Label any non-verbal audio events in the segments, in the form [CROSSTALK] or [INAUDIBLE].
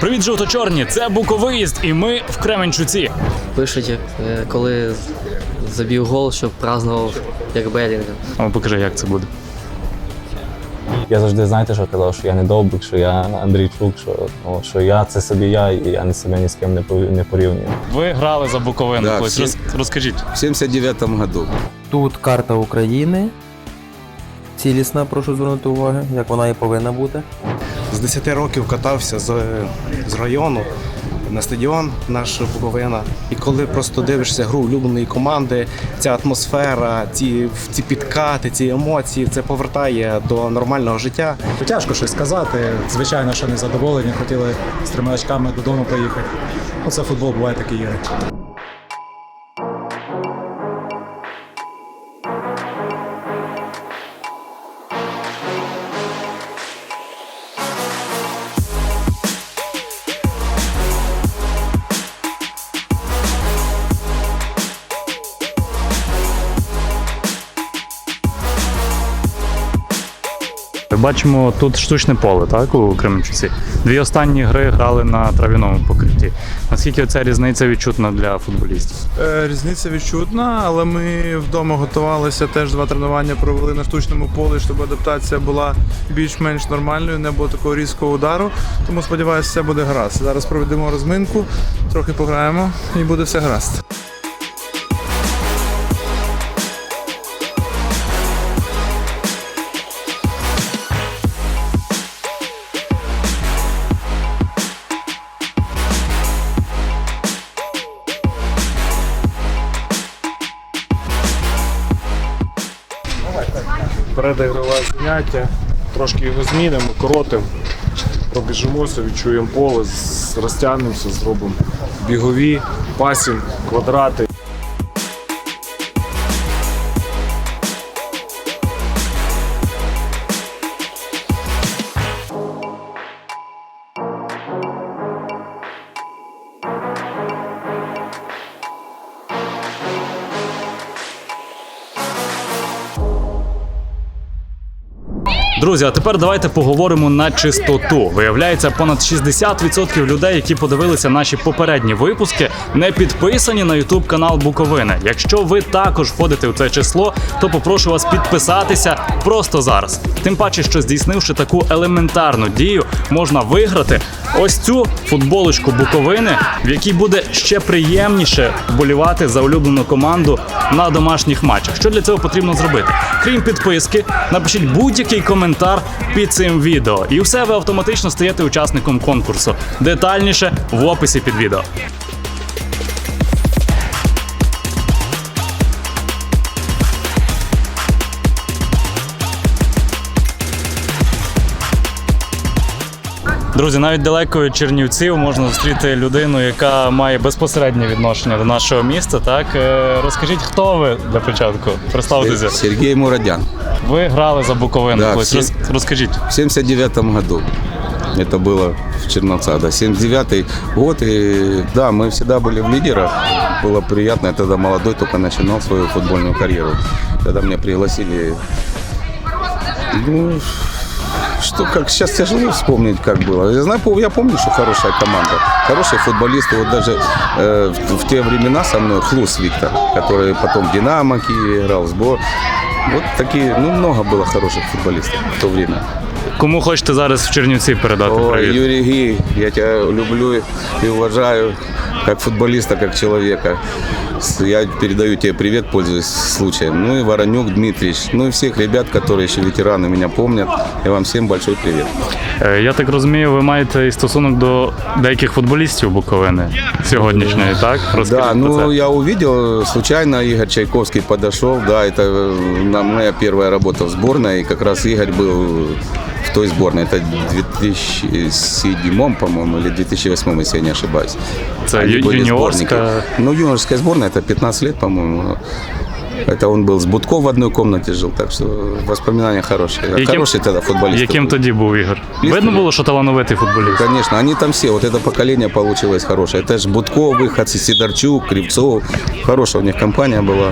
Привіт, жовто-чорні! Це Буковиїзд, і ми в Кременчуці. Пишуть, як, е, коли забив гол, щоб празднував як Белінгем. О, покажи, як це буде. Я завжди, знаєте, що казав, що я не довбик, що я Андрійчук, що, ну, що я це собі я, і я себе ні з ким не пов- не порівнюю. Ви грали за Буковину. Да, колись. всі- Роз- розкажіть. В 79 году. Тут карта України. Цілісна, прошу звернути увагу, як вона і повинна бути. З 10 років катався з, з району на стадіон наш Буковина. І коли просто дивишся гру улюбленої команди, ця атмосфера, ці, ці підкати, ці емоції, це повертає до нормального життя. Тяжко щось сказати. Звичайно, що не задоволені, хотіли з трьома очками додому поїхати. Ну, це футбол, буває такі ігри. Бачимо тут штучне поле, так, у Кременчуці. Дві останні гри грали на трав'яному покритті. Наскільки ця різниця відчутна для футболістів? Е, Різниця відчутна, але ми вдома готувалися. Теж два тренування провели на штучному полі, щоб адаптація була більш-менш нормальною, не було такого різкого удару. Тому сподіваюся, все буде гаразд. Зараз проведемо розминку, трохи пограємо і буде все гаразд. Заняття, трошки його змінимо, коротимо, пробіжимося, відчуємо поле, розтягнемося, зробимо бігові, пасінг, квадрати. Друзі, а тепер давайте поговоримо на чистоту. Виявляється, понад 60% людей, які подивилися наші попередні випуски, не підписані на YouTube канал Буковини. Якщо ви також входите у це число, то попрошу вас підписатися просто зараз. Тим паче, що здійснивши таку елементарну дію, можна виграти ось цю футболочку Буковини, в якій буде ще приємніше вболівати за улюблену команду на домашніх матчах. Що для цього потрібно зробити? Крім підписки, напишіть будь-який коментар під цим відео, і все ви автоматично стаєте учасником конкурсу. Детальніше в описі під відео. Друзі, навіть далеко від Чернівців можна зустріти людину, яка має безпосереднє відношення до нашого міста. Так Е, розкажіть, хто ви для початку? Представтеся. Сергей Мурадян. Ви грали за Буковину. Да, колись. всі- Роз- Розкажіть. В 79 году. Это было в Черновцах, да, 79 год. И да, мы всегда были в лидерах. Было приятно. Я тогда молодой только начинал свою футбольную карьеру. Когда меня пригласили, ну, что как сейчас тяжело вспомнить, как было. Я знаю, я помню, что хорошая команда, хорошие футболисты. Вот даже э, в, в те времена со мной Хлус Виктор, который потом в Динамо Киеве играл, в сбор. Вот такие, ну, много было хороших футболистов в то время. Кому хочете зараз в Чернівці передати О, привіт? Юрий Ги, я тебя люблю и уважаю как футболиста, как человека. С- Я передаю тебе привет, пользуясь случаем. Ну и Воронюк Дмитриевич, ну и всех ребят, которые еще ветераны меня помнят. И вам всем большой привет. Е, Я так розумію, ви маєте і стосунок до деяких футболістів Буковини сьогоднішньої, так? Розкажіть Да, про ну це. я увидел, случайно Игорь Чайковский подошел, да, это э, на- моя первая работа в сборной, и как раз Игорь был в той сборной, это в 2007, по-моему, или 2008, если я не ошибаюсь. Це Они ю- были юніорська. сборники. Ну, юношеская сборная, это 15 лет, по-моему. Это он был с Будков в одной комнате жил, так что воспоминания хорошие. Яким- Хороший тогда футболист. Яким тоді був Ігор? Видно було, що талановитий футболіст. Конечно, они там все, вот это поколение получилось хорошее. Это же Будков, выходцы, Сидорчук, Кривцов. Хорошая у них компания была.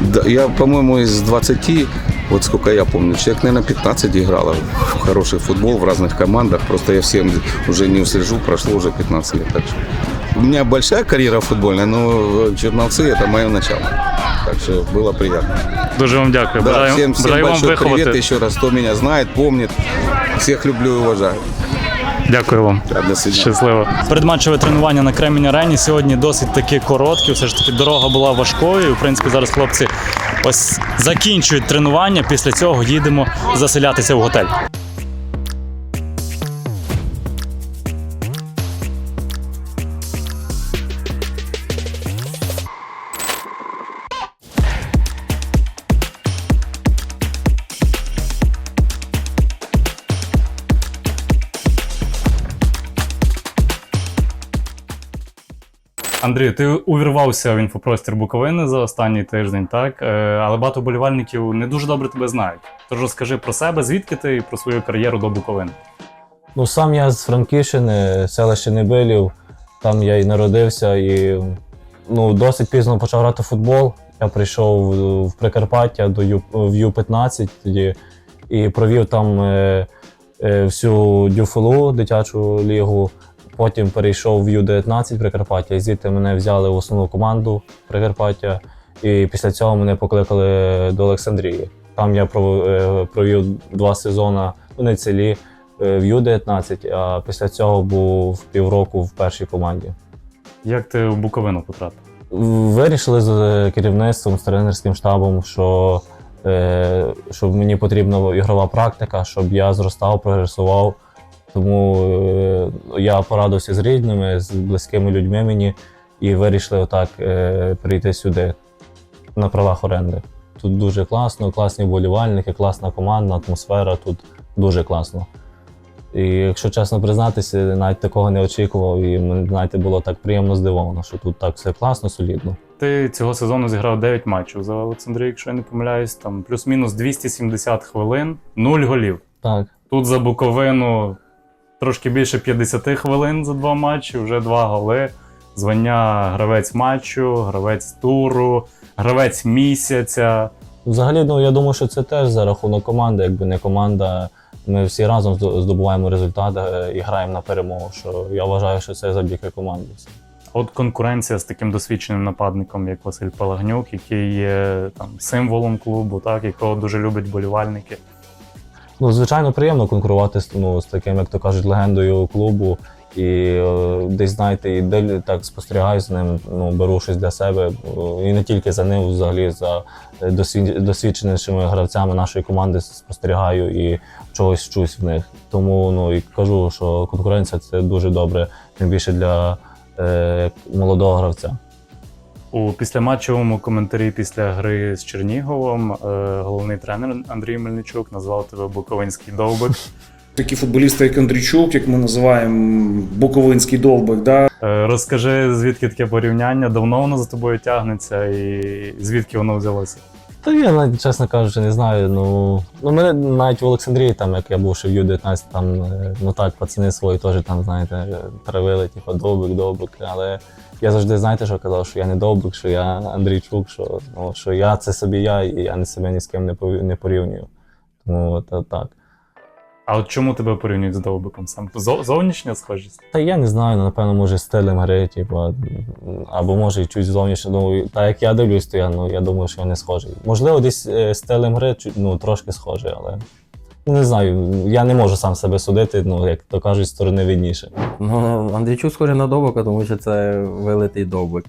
Да, я, по-моему, из 20 вот сколько я помню, человек, наверное, 15 играло в хороший футбол в разных командах. Просто я всем уже не услежу, прошло уже 15 лет. Так что у меня большая карьера футбольная, но Черновцы – это мое начало. Так что было приятно. Дуже вам дякую. Да, бажаю всем, всем бажаю вам большой привет виховати. еще раз, кто меня знает, помнит. Всех люблю и уважаю. Дякую вам. Да, до свидания. Щасливо. Передматчеве тренування на Кремінь арені сьогодні досить таки короткі. Все ж таки дорога була важкою. І, В принципі, зараз хлопці ось закінчують тренування. Після цього їдемо заселятися в готель. Андрій, ти увірвався в інфопростір Буковини за останній тиждень, так? Е, Але багато болівальників не дуже добре тебе знають. Тож розкажи про себе, звідки ти і про свою кар'єру до Буковини. Ну, сам я з Франківщини, селище Небилів, там я і народився, і ну, досить пізно почав грати в футбол. Я прийшов в- Прикарпаття до Ю, в Ю-15 тоді і провів там е, е, всю дюфулу, дитячу лігу. Потім перейшов в Ю-19 Прикарпаття, і звідти мене взяли в основну команду Прикарпаття. І після цього мене покликали до Олександрії. Там я е, провів два сезони, ну не цілі, е, в Ю-19, а після цього був півроку в першій команді. Як ти в Буковину потрапив? Вирішили з е, керівництвом, з тренерським штабом, що, е, що мені потрібна ігрова практика, щоб я зростав, прогресував. Тому е, я порадився з рідними, з близькими людьми мені і вирішили отак е, прийти сюди на правах оренди. Тут дуже класно, класні вболівальники, класна команда, атмосфера тут дуже класно. І якщо чесно признатися, навіть такого не очікував, і мені, знаєте, було так приємно здивовано, що тут так все класно, солідно. Ти цього сезону зіграв 9 матчів за Олександрію, якщо я не помиляюсь, там плюс-мінус 270 хвилин, 0 голів. Так. Тут за Буковину трошки більше 50 хвилин за два матчі, вже два голи. Звання гравець матчу, гравець туру, гравець місяця. Взагалі, ну я думаю, що це теж за рахунок команди. Якби не команда, ми всі разом здобуваємо результати е, і граємо на перемогу. Що я вважаю, що це завдяки команді. А От конкуренція з таким досвідченим нападником, як Василь Палагнюк, який є там символом клубу, так якого дуже люблять болівальники. Ну, звичайно, приємно конкурувати з, ну, з таким, як то кажуть, легендою клубу. І е, десь, знаєте, і дивлю, так спостерігаю з ним, ну, беру щось для себе. е, І не тільки за ним, взагалі за е, досвідченішими гравцями нашої команди спостерігаю і чогось вчусь в них. Тому ну, і кажу, що конкуренція це дуже добре, тим більше для е, молодого гравця. У післяматчевому коментарі після гри з Черніговом е, головний тренер Андрій Мельничук назвав тебе Буковинський довбик. [LAUGHS] Такі футболісти, як Андрійчук, як ми називаємо Буковинський довбик, да? Е, Розкажи, звідки таке порівняння, давно воно за тобою тягнеться і звідки воно взялося? Та я навіть, чесно кажучи, не знаю. Ну, ну мене навіть в Олександрії, там, як я був ще в Ю-19, там, е, ну так, пацани свої теж там, знаєте, травили, типу, довбик, довбик. Але я завжди, знаєте, що казав, що я не довбик, що я Андрійчук, що, ну, що я це собі я, і я не себе ні з ким не не порівнюю. Тому от так. А от чому тебе порівнюють з довбиком? Сам зовнішня схожість? Та я не знаю, ну, напевно, може стилем гри, типу, або може і чуть зовнішньо. Ну, та як я дивлюсь, то я, ну, я думаю, що я не схожий. Можливо, десь е, стилем гри ну, трошки схожий, але не знаю, я не можу сам себе судити, ну, як то кажуть, сторони видніше. Ну, Андрійчук схожий на довбика, тому що це вилитий довбик.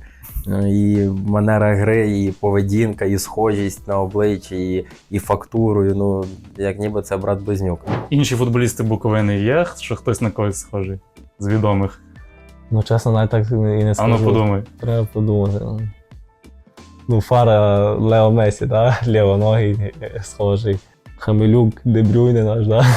І манера гри, і поведінка, і схожість на обличчі, і, і фактурою. Ну, як ніби це брат Близнюк. Інші футболісти Буковини є, що хтось на когось схожий з відомих. Ну, чесно, навіть так і не А ну подумай. Треба подумати. ну. Ну, фара Лео Месі, да? [LAUGHS] лівоногий, е, схожий. Хамелюк, Дебрюйне наш, да? [LAUGHS]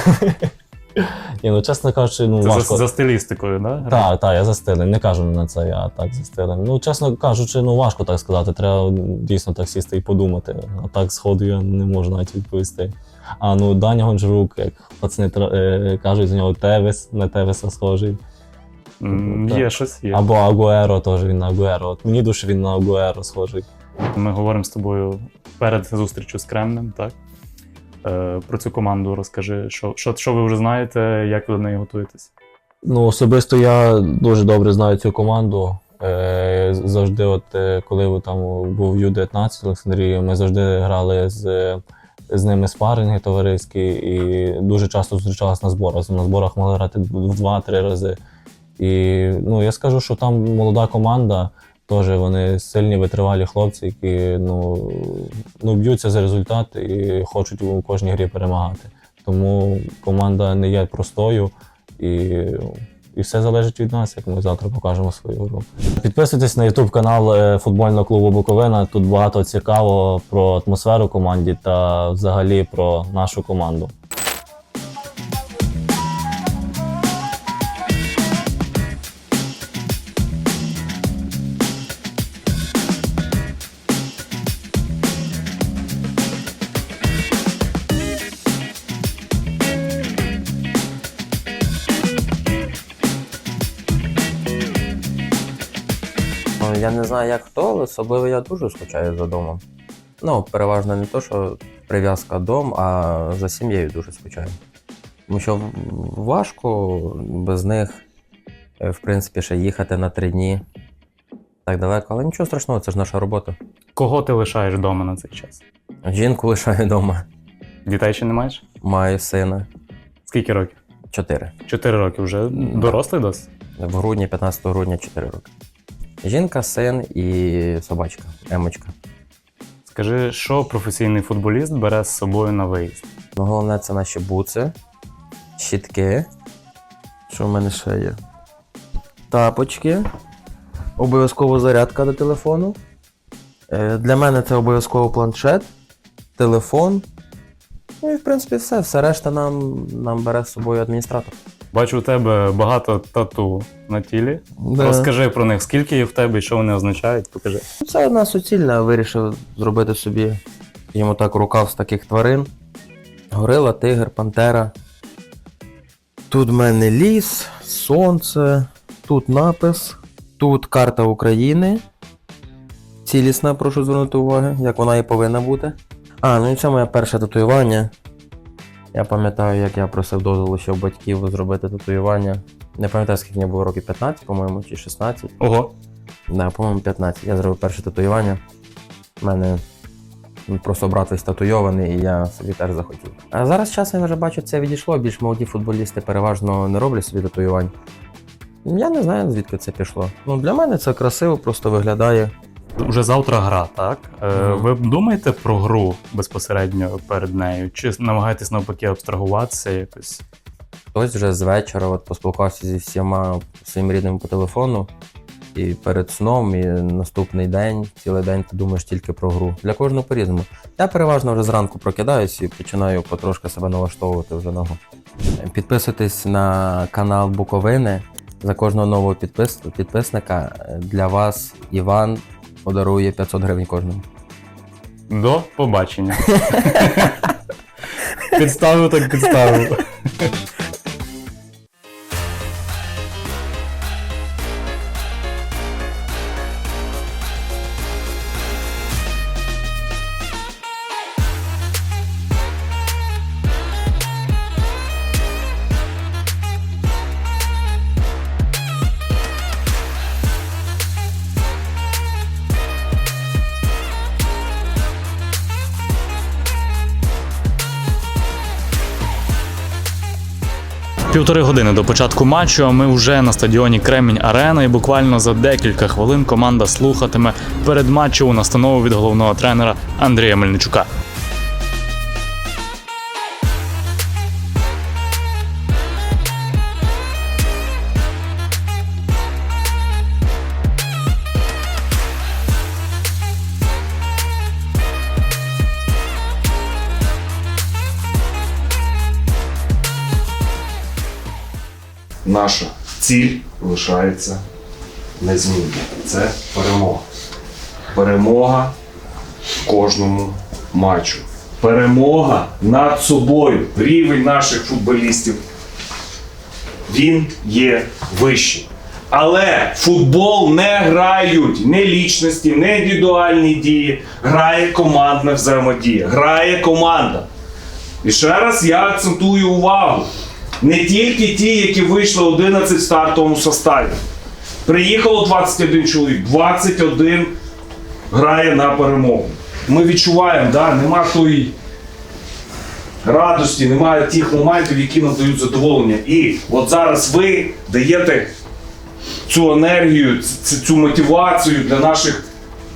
Ні, ну, чесно кажучи, ну, Це за, важко. за стилістикою, да? Так, так, я за стилем. Не кажу на це, я так за стилем. Ну, чесно кажучи, ну важко так сказати. Треба дійсно так сісти і подумати. А так сходу я не можу навіть відповісти. А ну Даня Гончарук, як пацани е, кажуть, з нього Тевес, на Тевеса схожий. Так. Є щось є. Або Агуеро теж він на Агуеро. От мені дуже він на Агуеро схожий. Ми говоримо з тобою перед зустрічю з Кремнем, так? Е, про цю команду розкажи, що, що, що ви вже знаєте, як ви до неї готуєтесь? Ну, особисто я дуже добре знаю цю команду. Е, завжди, от е, коли там був Ю-19 в Олександрії, ми завжди грали з, з ними спаринги товариські і дуже часто зустрічалися на зборах. На зборах могли грати в два-три рази. І ну, я скажу, що там молода команда, теж вони сильні, витривалі хлопці, які ну, ну, б'ються за результат і хочуть у кожній грі перемагати. Тому команда не є простою. І, і все залежить від нас, як ми завтра покажемо свою гру. Підписуйтесь на YouTube канал е, футбольного клубу Буковина. Тут багато цікавого про атмосферу команді та взагалі про нашу команду. Я не знаю, як хто, але особливо я дуже скучаю за домом. Ну, переважно не то, що прив'язка дом, а за сім'єю дуже скучаю. Тому що важко без них, е, в принципі, ще їхати на три дні так далеко, але нічого страшного, це ж наша робота. Кого ти лишаєш вдома на цей час? Жінку лишаю вдома, Дітей ще не маєш? маю сина Скільки років? чотири. Чотири роки вже дорослий досить? В грудні, 15 грудня, 4 роки. Жінка, син і собачка, емочка. Скажи, що професійний футболіст бере з собою на виїзд? Ну, головне це наші буци, щітки. Що в мене ще є? Тапочки. Обов'язково зарядка до телефону. Е, Для мене це обов'язково планшет, телефон. Ну і в принципі все. Все решта нам, нам бере з собою адміністратор. Бачу у тебе багато тату на тілі. Да. Розкажи про них, скільки їх в тебе і що вони означають, покажи. Це одна суцільна, вирішив зробити собі, йому так, рукав з таких тварин. Горила, тигр, пантера. Тут в мене ліс, сонце, тут напис, тут карта України. Цілісна, прошу звернути увагу, як вона і повинна бути. А, ну і це моє перше татуювання. Я пам'ятаю, як я просив дозволу ще у батьків зробити татуювання. Не пам'ятаю, скільки мені було років 15, по-моєму, чи 16. Ого. Да, по-моєму, 15. Я зробив перше татуювання. У мене просто брат весь татуйований, і я собі теж захотів. А зараз часом я вже бачу, це відійшло. Більш молоді футболісти переважно не роблять собі татуювань. Я не знаю, звідки це пішло. Ну, для мене це красиво, просто виглядає. Уже завтра гра, так? Е. Ви думаєте про гру безпосередньо перед нею? Чи намагаєтесь навпаки абстрагуватися якось? Хтось вже з вечора от, поспілкувався зі всіма своїм рідними по телефону. І перед сном, і наступний день, цілий день ти думаєш тільки про гру. Для кожного по-різному. Я переважно вже зранку прокидаюсь і починаю потрошки себе налаштовувати вже на гру. Підписуйтесь на канал Буковини. За кожного нового підпис... підписника е, для вас Іван подарує 500 гривень кожному. До побачення. [LAUGHS] підставив так підставив. [LAUGHS] Півтори години до початку матчу. Ми вже на стадіоні Кремінь Арена, і буквально за декілька хвилин команда слухатиме передматчеву настанову від головного тренера Андрія Мельничука. Наша ціль лишається незмінною. Це перемога. Перемога в кожному матчу. Перемога над собою. Рівень наших футболістів. Він є вищий. Але футбол не грають не лічності, не індивідуальні дії. Грає командна взаємодія. Грає команда. І ще раз я акцентую увагу. Не тільки ті, які вийшли 11 в стартовому составі. Приїхало 21 чоловік, 21 грає на перемогу. Ми відчуваємо, да, нема тої радості, немає тих моментів, які нам дають задоволення. І от зараз ви даєте цю енергію, цю мотивацію для наших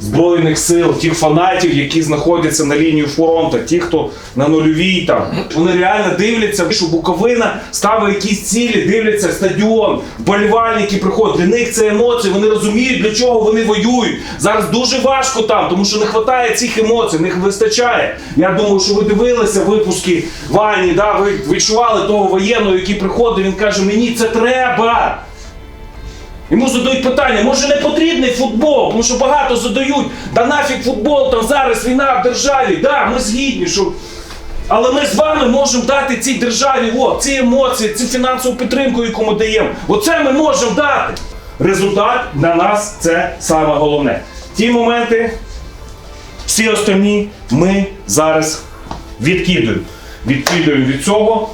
збройних сил, тих фанатів, які знаходяться на лінії фронту, ті, хто на нульовій там. Вони реально дивляться, що Буковина ставить якісь цілі, дивляться стадіон, вболівальники приходять. Для них це емоції. Вони розуміють, для чого вони воюють. Зараз дуже важко там, тому що не вистачає цих емоцій, не вистачає. Я думаю, що ви дивилися випуски Вані, да, ви відчували того воєнного, який приходить. Він каже: мені це треба. Йому задають питання, може не потрібний футбол, тому що багато задають, да нафіг футбол, там зараз війна в державі. Да, ми згідні, що. Але ми з вами можемо дати цій державі о, ці емоції, цю фінансову підтримку, яку ми даємо. Оце ми можемо дати. Результат для нас це саме головне. Ті моменти, всі остальні ми зараз відкидуємо. Відкидуємо від цього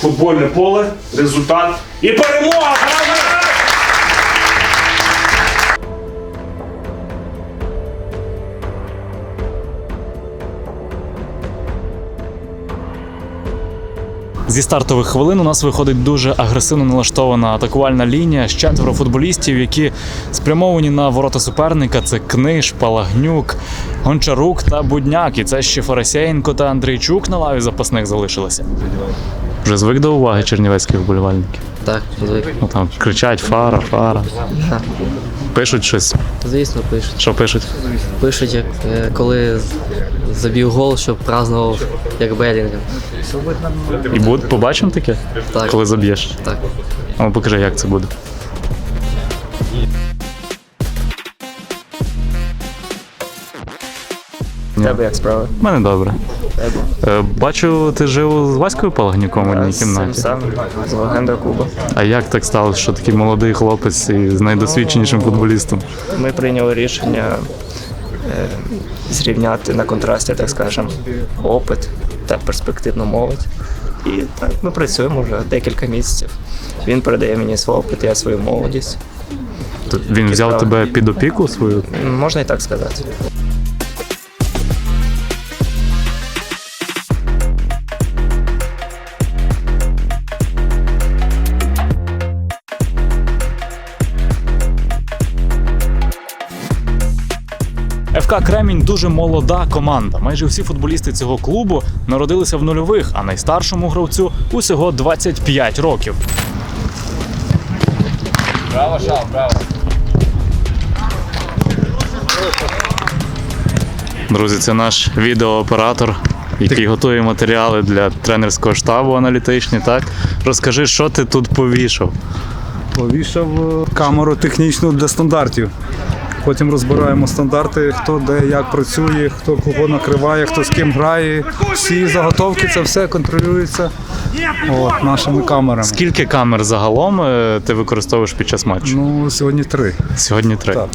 футбольне поле, результат і перемога! Зі стартових хвилин у нас виходить дуже агресивно налаштована атакувальна лінія з четверо футболістів, які спрямовані на ворота суперника. Це Книж, Палагнюк, Гончарук та Будняк. І це ще Фарасєєнко та Андрійчук на лаві запасних залишилися. Вже звик до уваги чернівецьких вболівальників. Так, звик. Ну там кричать фара, фара. Пишуть щось. Звісно, пишуть. Що пишуть? Пишуть, як е, коли забив гол, щоб празднував як Белінгем. І буде, побачимо таке, Так. коли заб'єш. Так. А ну покажи, як це буде. Тебе як справи? У мене добре. Е, Бачу, ти жив з Ваською Палагнюком в одній цим кімнаті. самим з легенда клубу. А як так сталося, що такий молодий хлопець і з найдосвідченішим футболістом? Ми прийняли рішення е, зрівняти на контрасті, так скажемо, опит та перспективну молодь. І так ми працюємо вже декілька місяців. Він передає мені свій опит, я свою молодість. Він взяв тебе під опіку свою? Можна і так сказати. ФК Кремінь дуже молода команда. Майже всі футболісти цього клубу народилися в нульових, а найстаршому гравцю усього 25 років. Браво, шал, браво! Друзі, це наш відеооператор, який готує матеріали для тренерського штабу аналітичні. Так розкажи, що ти тут повішав. Повішав е, камеру технічну для стандартів. Потім розбираємо стандарти, хто де як працює, хто кого накриває, хто з ким грає. Всі заготовки, це все контролюється от, нашими камерами. Скільки камер загалом е, ти використовуєш під час матчу? Ну, сьогодні три. Сьогодні три. Так.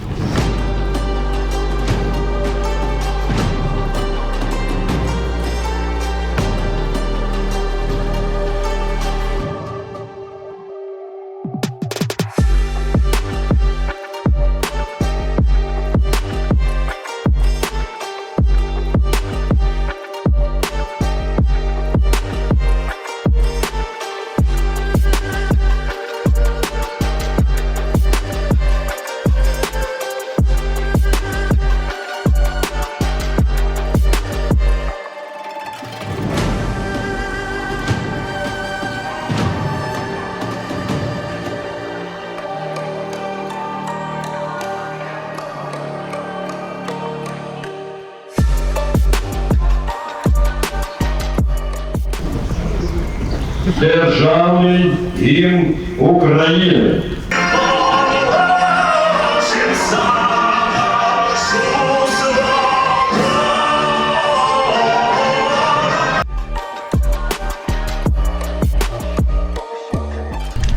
Державний гімн України.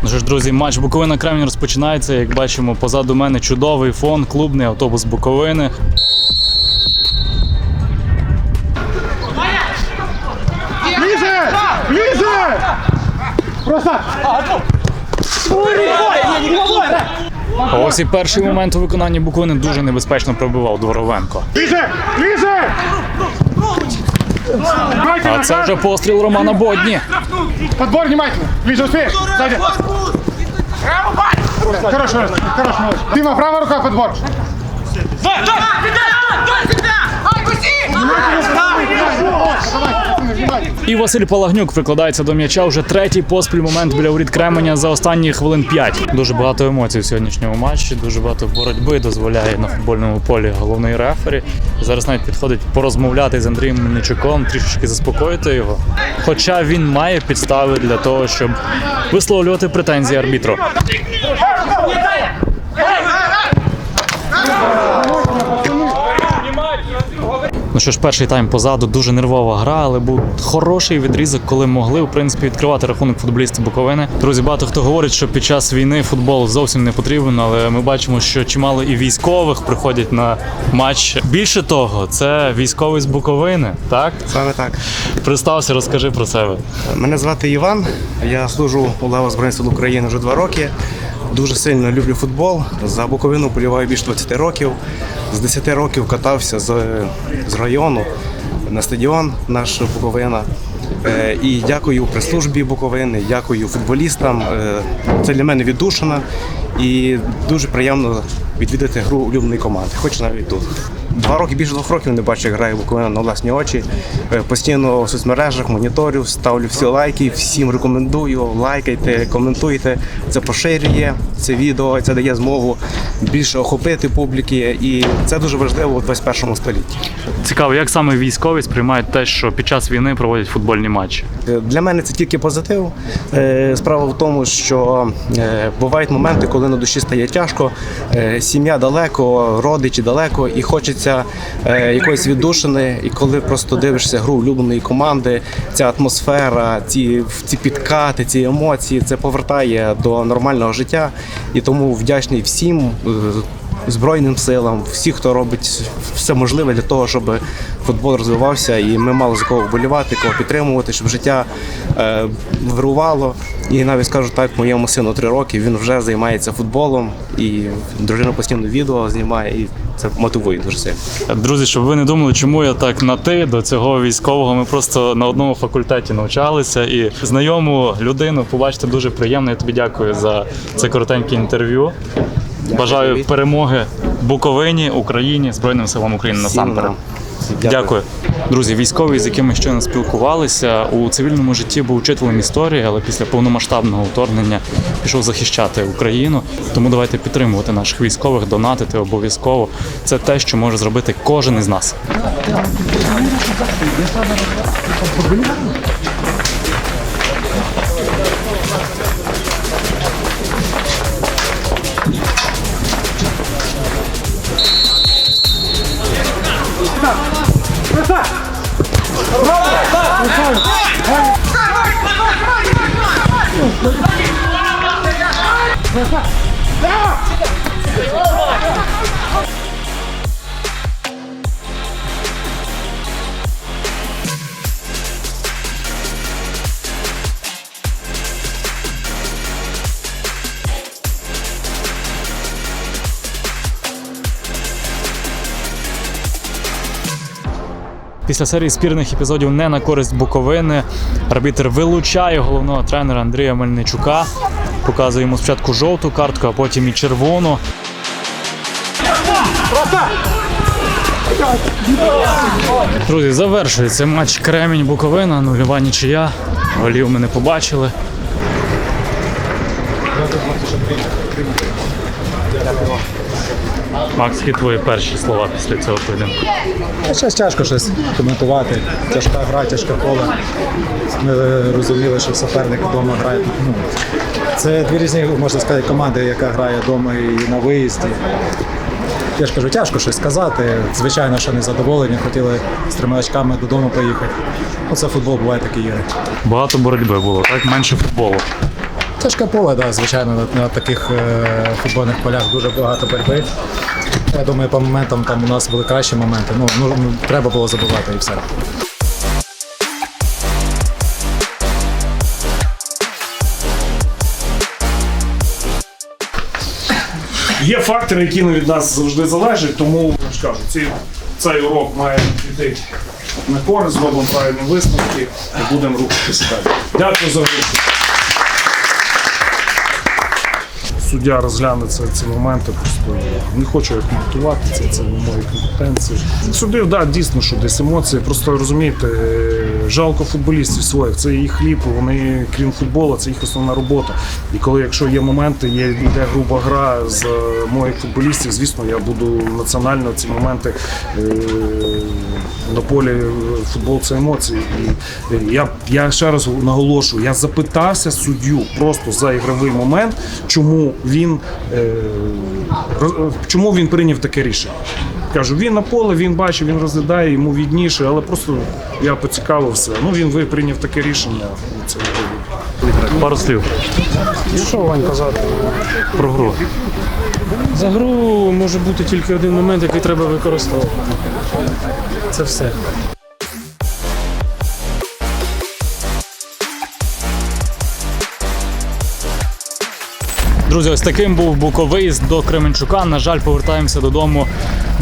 Ну друзі, матч Буковина Кремінь розпочинається. Як бачимо, позаду мене чудовий фон, клубний автобус Буковини. І перший момент у виконанні Буковини дуже небезпечно пробивав Дворовенко. Лізе! Лізе! А це вже постріл Романа Бодні. Подбор внимательно. Лізе, успієш. Сзади. Хорошо, хорошо. хорош. Дима, права рука, подбор. І Василь Палагнюк прикладається до м'яча вже третій поспіль момент біля воріт Кременя за останні хвилин 5. Дуже багато емоцій в сьогоднішньому матчі, дуже багато боротьби дозволяє на футбольному полі головний рефері. Зараз навіть підходить порозмовляти з Андрієм Мельничуком, трішечки заспокоїти його. Хоча він має підстави для того, щоб висловлювати претензії арбітру. Ну що ж, перший тайм позаду, дуже нервова гра, але був хороший відрізок, коли могли в принципі відкривати рахунок футболісти Буковини. Друзі, багато хто говорить, що під час війни футбол зовсім не потрібен, але ми бачимо, що чимало і військових приходять на матч. Більше того, це військовий з Буковини, так? Саме так. Представся, розкажи про себе. Мене звати Іван. Я служу у лавах Збройних сил України вже два роки. Дуже сильно люблю футбол. За Буковину полюваю більше 20 років. З 10 років катався з, з району на стадіон наш Буковина. Е, І дякую прес-службі Буковини, дякую футболістам. Е, Це для мене віддушина і дуже приємно відвідати гру улюбленої команди, хоч навіть тут. Два роки, більше двох років не бачу, як грає Буковина на власні очі. Е, Постійно в соцмережах моніторю, ставлю всі лайки, всім рекомендую. Лайкайте, коментуйте. Це поширює це відео, це дає змогу більше охопити публіки, і це дуже важливо у 21 столітті. Цікаво, як саме військові сприймають те, що під час війни проводять футбольні матчі. Е, Для мене це тільки позитив. Е, Справа в тому, що бувають моменти, коли на душі стає тяжко, сім'я далеко, родичі далеко, і хочеться е, якоїсь віддушини. І коли просто дивишся гру улюбленої команди, ця атмосфера, ці, ці підкати, ці емоції, це повертає до нормального життя. І тому вдячний всім. Збройним силам, всі, хто робить все можливе для того, щоб футбол розвивався, і ми мали за кого вболівати, кого підтримувати, щоб життя е, вирувало. І навіть скажу так, моєму сину три роки він вже займається футболом, і дружина постійно відео знімає, і це мотивує дуже сильно. Друзі, щоб ви не думали, чому я так на ти до цього військового. Ми просто на одному факультеті навчалися і знайому людину побачити дуже приємно. Я тобі дякую за це коротеньке інтерв'ю. Бажаю перемоги Буковині, Україні, Збройним силам України насамперед. Дякую. Друзі, військовий, з яким ми щойно спілкувалися, у цивільному житті був учителем історії, але після повномасштабного вторгнення пішов захищати Україну. Тому давайте підтримувати наших військових, донатити обов'язково. Це те, що може зробити кожен із нас. Давай! Після серії спірних епізодів не на користь Буковини Арбітер вилучає головного тренера Андрія Мельничука, показує йому спочатку жовту картку, а потім і червону. Друзі, завершується матч Кремінь Буковина, нульова нічия. Голів ми не побачили. Макс, які твої перші слова після цього поєдинку? Зараз тяжко щось коментувати. Тяжка гра, тяжке поле. Ми розуміли, що суперник вдома грає. Ну, це дві різні, можна сказати, команди, яка грає вдома і на виїзді. Я ж кажу, тяжко щось сказати. Звичайно, що не задоволені, хотіли з трьома очками додому поїхати. Оце футбол, буває такі ігри. Багато боротьби було, так? Менше футболу. Тяжке поле, да, звичайно, на таких е, футбольних полях дуже багато боротьби. Я думаю, по моментам там у нас були кращі моменти. Ну, ну, ну Треба було забувати і все. Є фактори, які не від нас завжди залежать, тому я ж кажу, цей, цей урок має піти на користь, зробимо правильні висновки і будемо рухатися далі. Дякую за увагу. Суддя розгляне ці моменти, просто не хочу я коментувати це, це не мої компетенції. Судив, да, дійсно, що десь емоції. Просто розумієте, е, жалко футболістів своїх. Це їх хліб, вони крім футболу, це їх основна робота. І коли, якщо є моменти, є йде груба гра з е, моїх футболістів, звісно, я буду національно ці моменти е, на полі футбол це емоції. І я, я ще раз наголошую, я запитався суддю просто за ігровий момент, чому він, е, чому він прийняв таке рішення. Кажу, він на поле, він бачив, він розглядає, йому відніше, але просто я поцікавився. Ну він ви прийняв таке рішення. Це Пару слів Що Вань казати? про гру. За гру може бути тільки один момент, який треба використовувати. Це все. Друзі, ось таким був буковиїзд до Кременчука. На жаль, повертаємося додому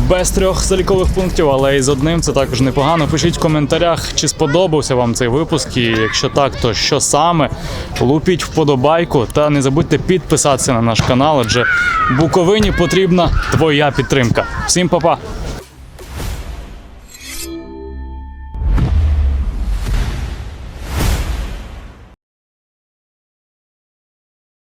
без трьох залікових пунктів, але і з одним це також непогано. Пишіть в коментарях, чи сподобався вам цей випуск. І якщо так, то що саме? Лупіть вподобайку та не забудьте підписатися на наш канал, адже Буковині потрібна твоя підтримка. Всім па-па!